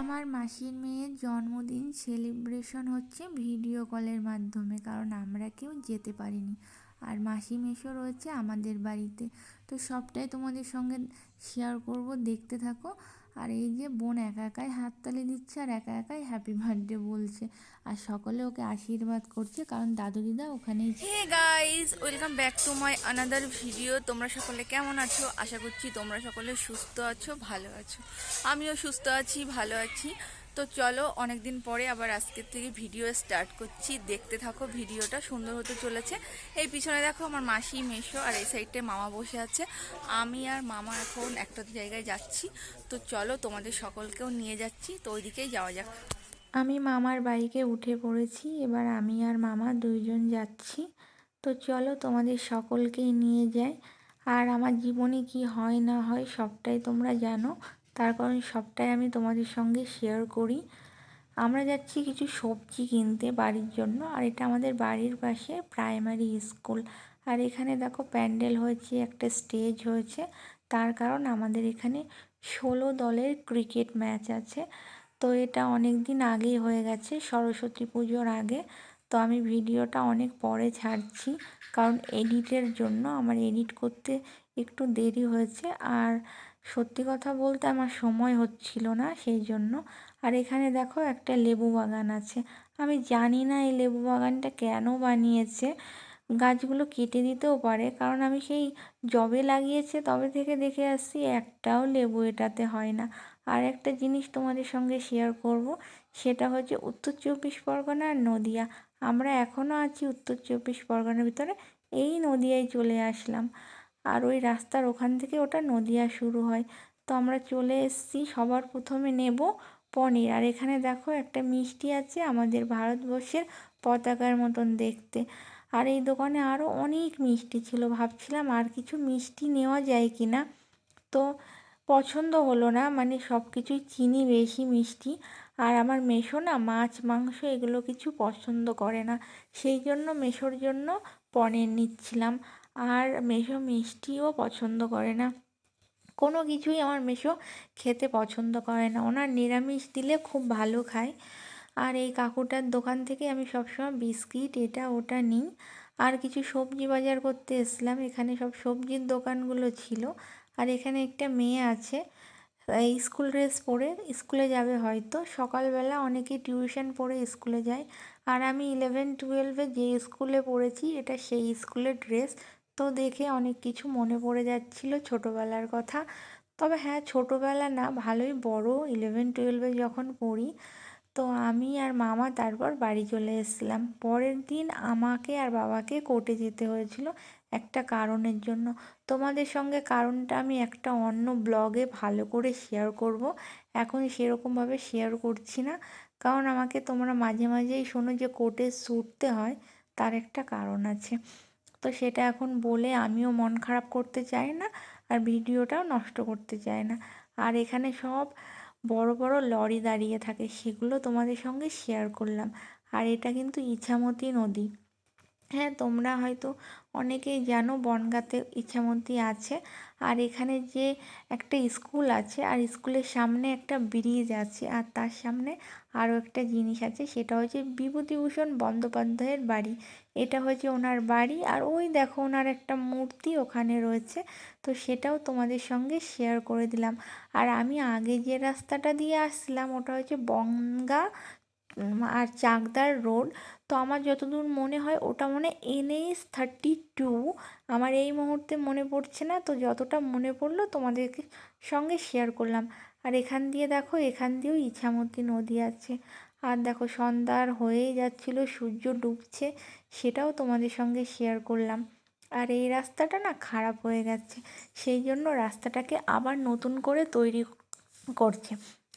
আমার মাসির মেয়ের জন্মদিন সেলিব্রেশন হচ্ছে ভিডিও কলের মাধ্যমে, কারণ আমরা কেউ যেতে পারিনি। আর মাসি মেশো রয়েছে আমাদের বাড়িতে। তো সবটাই তোমাদের সঙ্গে শেয়ার করব, দেখতে থাকো। আর এই যে বোন একা একাই হাততালি দিচ্ছে আর একা একাই হ্যাপি বার্থডে বলছে। আর সকলে ওকে আশীর্বাদ করছে, কারণ দাদু দিদা ওখানেই hey guys welcome back to my another video তোমরা সকলে কেমন আছো? আশা করছি তোমরা সকলে সুস্থ আছো, ভালো আছো। আমিও সুস্থ আছি, ভালো আছি। তো চলো অনেক দিন পরে আবার আজকের থেকে ভিডিও স্টার্ট করছি। দেখতে থাকো, ভিডিওটা সুন্দর হতে চলেছে। এই পিছনে দেখো আমার মাসি, মেশো আর এই সাইডে মামা বসে আছে। আমি আর মামা এখন একটা জায়গায় যাচ্ছি। তো চলো, তোমাদের সকলকেও নিয়ে যাচ্ছি। তো ওইদিকেই যাওয়া যাক। আমি মামার বাইকে উঠে পড়েছি। এবার আমি আর মামা দুইজন যাচ্ছি। তো চলো, তোমাদের সকলকেই নিয়ে যাই। আর আমার জীবনে কি হয় না হয় সবটাই তোমরা জানো। তার কারণ সবটাই আমি তোমাদের সঙ্গে শেয়ার করি। আমরা যাচ্ছি কিছু সবজি কিনতে বাড়ির জন্য, আর এটা আমাদের বাড়ির পাশে প্রাইমারি স্কুল আর এখানে দেখো প্যান্ডেল হয়েছে, একটা স্টেজ হয়েছে। তার কারণ আমাদের এখানে ষোলো দলের ক্রিকেট ম্যাচ আছে। তো এটা অনেক দিন আগেই হয়ে গেছে, সরস্বতী পুজোর আগে। তো আমি ভিডিওটা অনেক পরে ছাড়ছি, কারণ এডিটের জন্য আমার এডিট করতে একটু দেরি হয়েছে। আর সত্যি কথা বলতে আমার সময় হচ্ছিল না সেই জন্য। আর এখানে দেখো একটা লেবু বাগান আছে। আমি জানি না এই লেবু বাগানটা কেন বানিয়েছে। গাছগুলো কেটে দিতেও পারে, কারণ আমি সেই জবে লাগিয়েছে তবে থেকে দেখে আসছি একটাও লেবু এটাতে হয় না। আর একটা জিনিস তোমাদের সঙ্গে শেয়ার করব, সেটা হচ্ছে উত্তর চব্বিশ পরগনা আর নদিয়া। আমরা এখনও আছি উত্তর চব্বিশ পরগনার ভিতরে, এই নদিয়ায় চলে আসলাম। আর ওই রাস্তার ওখান থেকে ওটা নদিয়া শুরু হয়। তো আমরা চলে এসেছি, সবার প্রথমে নেব পনির। আর এখানে দেখো একটা মিষ্টি আছে আমাদের ভারতবর্ষের পতাকার মতন দেখতে। আর এই দোকানে আরও অনেক মিষ্টি ছিল, ভাবছিলাম আর কিছু মিষ্টি নেওয়া যায় কি না তো পছন্দ হলো না মানে সব কিছুই চিনি বেশি মিষ্টি। আর আমার মেশো না মাছ, মাংস এগুলো কিছু পছন্দ করে না। সেই জন্য, মেশোর জন্য পনির নিচ্ছিলাম। আর মেশো মিষ্টিও পছন্দ করে না। কোনো কিছুই আমার মেশো খেতে পছন্দ করে না। ওনার নিরামিষ দিলে খুব ভালো খায়। আর এই কাকুটার দোকান থেকে আমি সবসময় বিস্কিট, এটা, ওটা নিই। আর কিছু সবজি বাজার করতে এসলাম এখানে সব সবজির দোকানগুলো ছিল। আর এখানে একটা মেয়ে আছে। এই স্কুল ড্রেস পরে স্কুলে যাবে হয়তো। সকালবেলা অনেকে টিউশন পড়ে স্কুলে যায়। আর আমি ইলেভেন টুয়েলভে যে স্কুলে পড়েছি, এটা সেই স্কুলের ড্রেস। তো দেখে অনেক কিছু মনে পড়ে যাচ্ছিল ছোটোবেলার কথা। তবে হ্যাঁ ছোটোবেলা না, ভালোই বড় ইলেভেন টুয়েলভে যখন পড়ি, তো আমি আর মামা তারপর বাড়ি চলে এসেছিলাম। পরের দিন আমাকে আর বাবাকে কোর্টে যেতে হয়েছিল একটা কারণের জন্য। তোমাদের সঙ্গে কারণটা আমি একটা অন্য ব্লগে ভালো করে শেয়ার করব। এখন সেরকমভাবে শেয়ার করছি না। কারণ আমাকে তোমরা মাঝে মাঝেই শোনো যে কোর্টে ছুটতে হয়, তার একটা কারণ আছে। তো সেটা এখন বলে আমিও মন খারাপ করতে চাই না, আর ভিডিওটাও নষ্ট করতে চাই না। আর এখানে সব বড় বড় লরি দাঁড়িয়ে থাকে, সেগুলো তোমাদের সঙ্গে শেয়ার করলাম। আর এটা কিন্তু ইছামতি নদী। হ্যাঁ তোমরা হয়তো অনেকেই জানো বনগাঁতে ইচ্ছামতি আছে। আর এখানে যে একটা স্কুল আছে, আর স্কুলের সামনে একটা ব্রিজ আছে, আর তার সামনে আরও একটা জিনিস আছে, সেটা হচ্ছে বিভূতিভূষণ বন্দ্যোপাধ্যায়ের বাড়ি। এটা হচ্ছে ওনার বাড়ি, আর ওই দেখো ওনার একটা মূর্তি ওখানে রয়েছে, তো সেটাও তোমাদের সঙ্গে শেয়ার করে দিলাম। আর আমি আগে যে রাস্তাটা দিয়ে আসছিলাম, ওটা হচ্ছে বনগা আর চাকদার রোড তো আমার যতদূর মনে হয় ওটা মনে এনএইচ থার্টি টু। আমার এই মুহূর্তে মনে পড়ছে না, তো যতটা মনে পড়ল তোমাদেরকে সঙ্গে শেয়ার করলাম। আর এখান দিয়ে দেখো, এখান দিয়েও ইছামতি নদী আছে। আর দেখো সন্ধ্যার হয়েই যাচ্ছিল, সূর্য ডুবছে, সেটাও তোমাদের সঙ্গে শেয়ার করলাম। আর এই রাস্তাটা না খারাপ হয়ে গেছে, সেই জন্য রাস্তাটাকে আবার নতুন করে তৈরি করছে।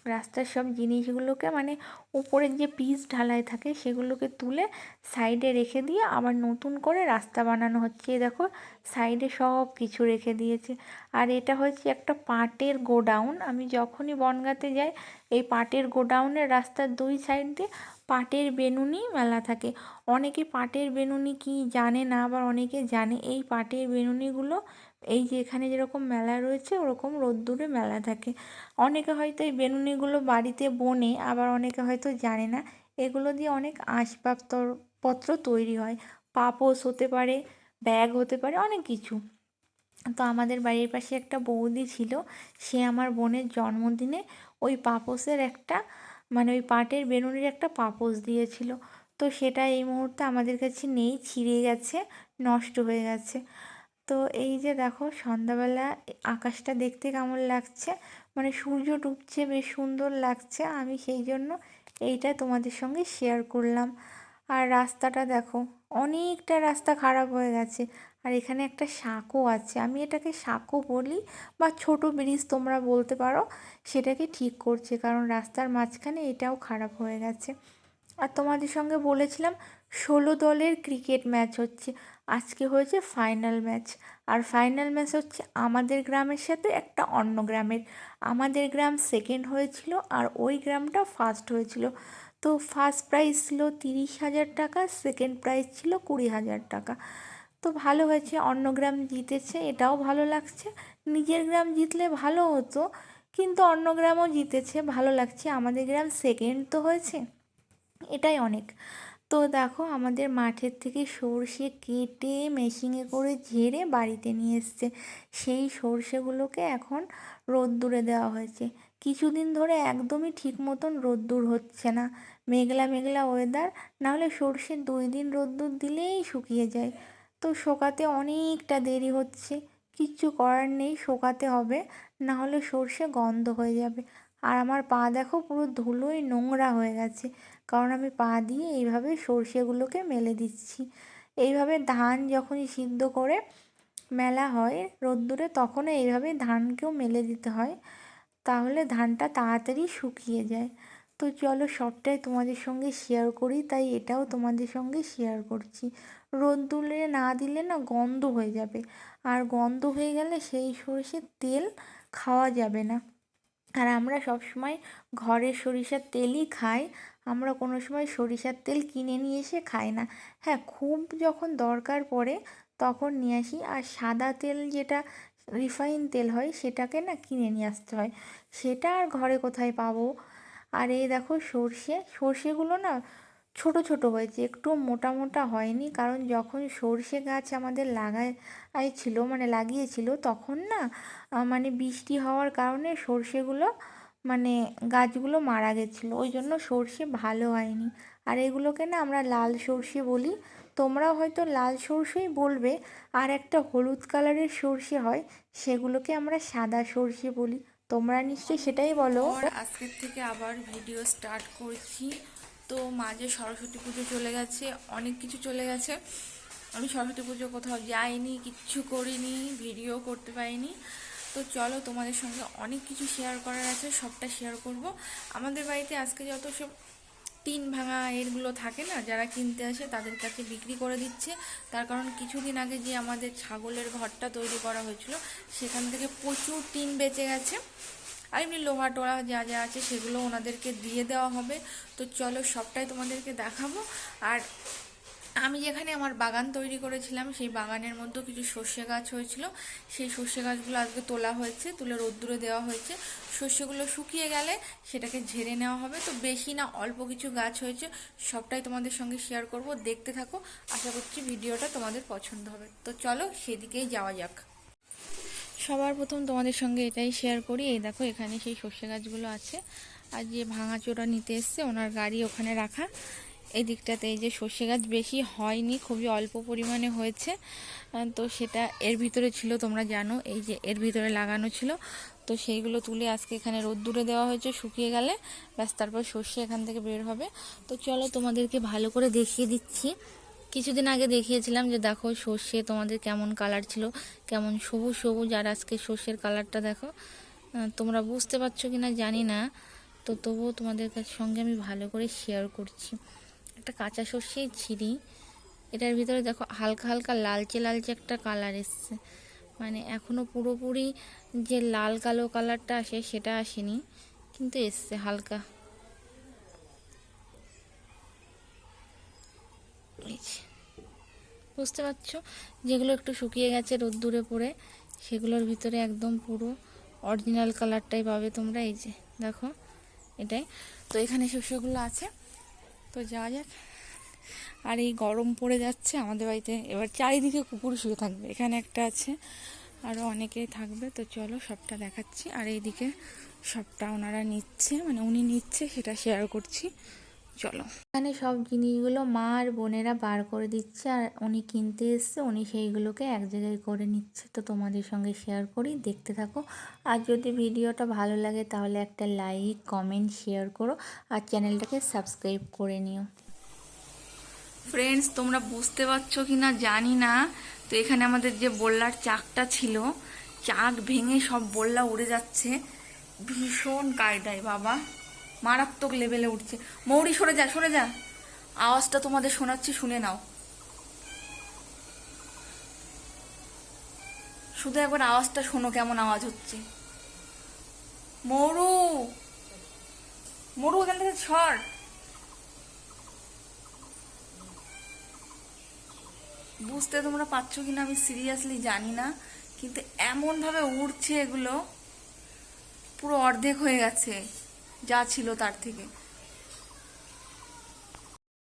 রাস্তার সব জিনিসগুলোকে মানে উপরের যে পিচ ঢালাই থাকে সেগুলোকে তুলে সাইডে রেখে দিয়ে আবার নতুন করে রাস্তা বানানো হচ্ছে। দেখো সাইডে সব কিছু রেখে দিয়েছে। আর এটা হচ্ছে একটা পাটের গোডাউন। আমি যখনই বনগাতে যাই, এই পাটের গোডাউনের রাস্তার দুই সাইড দিয়ে পাটের বেনুনি মেলা থাকে। অনেকে পাটের বেনুনি কি জানে না, আবার অনেকে জানে এই পাটের বেনুনিগুলো এই যে এখানে যেরকম মেলা রয়েছে, ওরকম রোদ্দুরে মেলা থাকে। অনেকে হয়তো এই বেনুনিগুলো বাড়িতে বোনে, আবার অনেকে হয়তো জানে না। এগুলো দিয়ে অনেক আসবাবপত্র তৈরি হয়। পাপোশ হতে পারে, ব্যাগ হতে পারে, অনেক কিছু। তো আমাদের বাড়ির পাশে একটা বৌদি ছিল, সে আমার বোনের জন্মদিনে ওই পাপোশের একটা মানে ওই পাটের বেনুনির একটা পাপোশ দিয়েছিল। তো সেটা এই মুহূর্তে আমাদের কাছে নেই, ছিঁড়ে গেছে, নষ্ট হয়ে গেছে। তো এই যে দেখো সন্ধ্যাবেলা আকাশটা দেখতে কেমন লাগছে? মানে সূর্য ডুবছে, বেশ সুন্দর লাগছে। আমি সেই জন্য এইটা তোমাদের সঙ্গে শেয়ার করলাম। আর রাস্তাটা দেখো, অনেকটা রাস্তা খারাপ হয়ে গেছে। আর এখানে একটা সাঁকো আছে। আমি এটাকে সাঁকো বলি বা ছোট ব্রিজ তোমরা বলতে পারো, সেটাকে ঠিক করছে। কারণ রাস্তার মাঝখানে এটাও খারাপ হয়ে গেছে। আর তোমাদের সঙ্গে বলেছিলাম, ষোলো দলের ক্রিকেট ম্যাচ হচ্ছে। আজকে হয়েছে ফাইনাল ম্যাচ আর ফাইনাল ম্যাচ হচ্ছে আমাদের গ্রামের সাথে একটা অন্য গ্রামের। আমাদের গ্রাম সেকেন্ড হয়েছিল আর ওই গ্রামটা ফার্স্ট হয়েছিল। তো ফার্স্ট প্রাইজ ছিল তিরিশ হাজার টাকা সেকেন্ড প্রাইজ ছিল কুড়ি হাজার টাকা। তো ভালো হয়েছে, অন্য গ্রাম জিতেছে, এটাও ভালো লাগছে। নিজের গ্রাম জিতলে ভালো হতো, কিন্তু অন্য গ্রামও জিতেছে, ভালো লাগছে। আমাদের গ্রাম সেকেন্ড তো হয়েছে, এটাই অনেক। তো দেখো আমাদের মাঠের থেকে সর্ষে কেটে মেশিনে করে ঝেড়ে বাড়িতে নিয়ে এসছে। সেই সর্ষেগুলোকে এখন রোদ্দুরে দেওয়া হয়েছে। কিছুদিন ধরে একদমই ঠিক মতন রোদ্দুর হচ্ছে না। মেঘলা মেঘলা ওয়েদার নাহলে সর্ষে দুই দিন রোদ্দুর দিলেই শুকিয়ে যায়। তো শোকাতে অনেকটা দেরি হচ্ছে। কিচ্ছু করার নেই, শোকাতে হবে না হলে সর্ষে গন্ধ হয়ে যাবে। আর আমার পা দেখো পুরো ধুলোয় নোংরা হয়ে গেছে। কারণ আমি পা দিয়ে এইভাবে সর্ষেগুলোকে মেলে দিচ্ছি। এইভাবে ধান যখনই সিদ্ধ করে মেলা হয় রোদ্দুরে তখনও এইভাবে ধানকেও মেলে দিতে হয়। তাহলে ধানটা তাড়াতাড়ি শুকিয়ে যায়। তো চলো সবটাই তোমাদের সঙ্গে শেয়ার করি, তাই এটাও তোমাদের সঙ্গে শেয়ার করছি। রোদ্দুরে না দিলে না গন্ধ হয়ে যাবে। আর গন্ধ হয়ে গেলে সেই সরষের তেল খাওয়া যাবে না। আর আমরা সবসময় ঘরে সরিষার তেলই খাই। আমরা কোনো সময় সরিষার তেল কিনে নিয়ে এসে খাই না। হ্যাঁ খুব যখন দরকার পড়ে তখন নিয়ে আসি। আর সাদা তেল যেটা রিফাইন তেল হয় সেটাকে না কিনে নিয়ে আসতে হয়। সেটা আর ঘরে কোথায় পাবো? আর এই দেখো সর্ষে, সর্ষেগুলো না ছোট ছোট হয়েছে। একটু মোটা মোটা হয়নি। কারণ যখন সর্ষে গাছ আমাদের লাগায় ছিল মানে লাগিয়েছিল, তখন না মানে বৃষ্টি হওয়ার কারণে সর্ষেগুলো মানে গাছগুলো মারা গেছিল। ওই জন্য সর্ষে ভালো হয়নি। আর এগুলোকে না আমরা লাল সর্ষে বলি। তোমরা হয়তো লাল সর্ষেই বলবে, আর একটা হলুদ কালারের সর্ষে হয়, সেগুলোকে আমরা সাদা সর্ষে বলি। তোমরা নিশ্চয়ই সেটাই বলো। আজকের থেকে আবার ভিডিও স্টার্ট করছি। তো মাঝে সরস্বতী পুজো চলে গেছে, অনেক কিছু চলে গেছে। আমি সরস্বতী পুজো কোথাও যাইনি, কিচ্ছু করিনি, ভিডিও করতে পারিনি। তো চলো তোমাদের সঙ্গে অনেক কিছু শেয়ার করার আছে, সবটা শেয়ার করব। আমাদের বাড়িতে আজকে যত সব টিন ভাঙা এরগুলো থাকে না, যারা কিনতে আসে তাদের কাছে বিক্রি করে দিচ্ছে। তার কারণ কিছুদিন আগে যে আমাদের ছাগলের ঘরটা তৈরি করা হয়েছিল, সেখান থেকে প্রচুর টিন বেঁচে গেছে। আর এমনি লোহা টোহা যা যা আছে সেগুলো ওনাদেরকে দিয়ে দেওয়া হবে। তো চলো সবটাই তোমাদেরকে দেখাবো। আর আমি যেখানে আমার বাগান তৈরি করেছিলাম, সেই বাগানের মধ্যেও কিছু সর্ষে গাছ হয়েছিল। সেই সর্ষে গাছগুলো আজকে তোলা হয়েছে, তুলে রোদ্দুরে দেওয়া হয়েছে। সর্ষেগুলো শুকিয়ে গেলে সেটাকে ঝেড়ে নেওয়া হবে। তো বেশি না, অল্প কিছু গাছ হয়েছে, সবটাই তোমাদের সঙ্গে শেয়ার করব। দেখতে থাকো, আশা করছি ভিডিওটা তোমাদের পছন্দ হবে। তো চলো সেদিকেই যাওয়া যাক। সবার প্রথম তোমাদের সঙ্গে এটাই শেয়ার করি। এই দেখো, এখানে সেই সর্ষে গাছগুলো আছে। আর যে ভাঙাচোরা নিতে এসছে, ওনার গাড়ি ওখানে রাখা। এই দিকটাতে এই যে সর্ষে গাছ বেশি হয়নি, খুবই অল্প পরিমাণে হয়েছে। তো সেটা এর ভিতরে ছিল, তোমরা জানো, এই যে এর ভিতরে লাগানো ছিল। তো সেইগুলো তুলে আজকে এখানে রোদ্দুরে দেওয়া হয়েছে, শুকিয়ে গেলে। ব্যাস, তারপর সর্ষে এখান থেকে বের হবে। তো চলো তোমাদেরকে ভালো করে দেখিয়ে দিচ্ছি। কিছুদিন আগে দেখিয়েছিলাম যে দেখো সর্ষে তোমাদের কেমন কালার ছিল, কেমন সবুজ সবুজ, আর আজকে সর্ষের কালারটা দেখো। তোমরা বুঝতে পারছ কি না জানি না, তো তবুও তোমাদের সঙ্গে আমি ভালো করে শেয়ার করছি। একটা কাঁচা সর্ষেই ছিঁড়ি, এটার ভিতরে দেখো হালকা হালকা লালচে লালচে একটা কালার এসছে। মানে এখনও পুরোপুরি যে লাল কালো কালারটা আসে সেটা আসেনি, কিন্তু এসছে হালকা এই যে। বুঝতে পারছ? যেগুলো একটু শুকিয়ে গেছে রোদ্দুরে পড়ে, সেগুলোর ভিতরে একদম পুরো অরিজিনাল কালারটাই পাবে তোমরা, এই যে, দেখো, এটাই। তো এখানে শস্যগুলো আছে। তো যাওয়া যাক। আর এই গরম পড়ে যাচ্ছে আমাদের বাড়িতে। এবার চারিদিকে কুকুর শুয়ে থাকবে। এখানে একটা আছে আরও অনেকেই থাকবে। তো চলো, সবটা দেখাচ্ছি। আর এইদিকে সবটা ওনারা নিচ্ছে মানে উনি নিচ্ছে, সেটা শেয়ার করছি। চলো। এখানে সব জিনিসগুলো মা আর বোনেরা বার করে দিচ্ছে আর উনি কিনতে এসছে উনি সেইগুলোকে এক জায়গায় করে নিচ্ছে। তো তোমাদের সঙ্গে শেয়ার করি দেখতে থাকো। আর যদি ভিডিওটা ভালো লাগে তাহলে একটা লাইক কমেন্ট শেয়ার করো আর চ্যানেলটাকে সাবস্ক্রাইব করে নিও। ফ্রেন্ডস তোমরা বুঝতে পারছ কি না জানি না। তো এখানে আমাদের যে বল্লার চাকটা ছিল চাক ভেঙে সব বল্লা উড়ে যাচ্ছে। ভীষণ কায়দায় বাবা। মারাত্মক লেভেলে উঠছে। মৌরি, সরে যা সরে যা। আওয়াজটা তোমাদের শোনাচ্ছি, শুনে নাও। শুধু একবার আওয়াজটা শোনো কেমন আওয়াজ হচ্ছে। মরু! মরু ওখান থেকে ছড় বুঝতে তোমরা পারছ কিনা আমি সিরিয়াসলি জানি না, কিন্তু এমনভাবে উড়ছে এগুলো। পুরো অর্ধেক হয়ে গেছে। যা ছিল তার থেকে।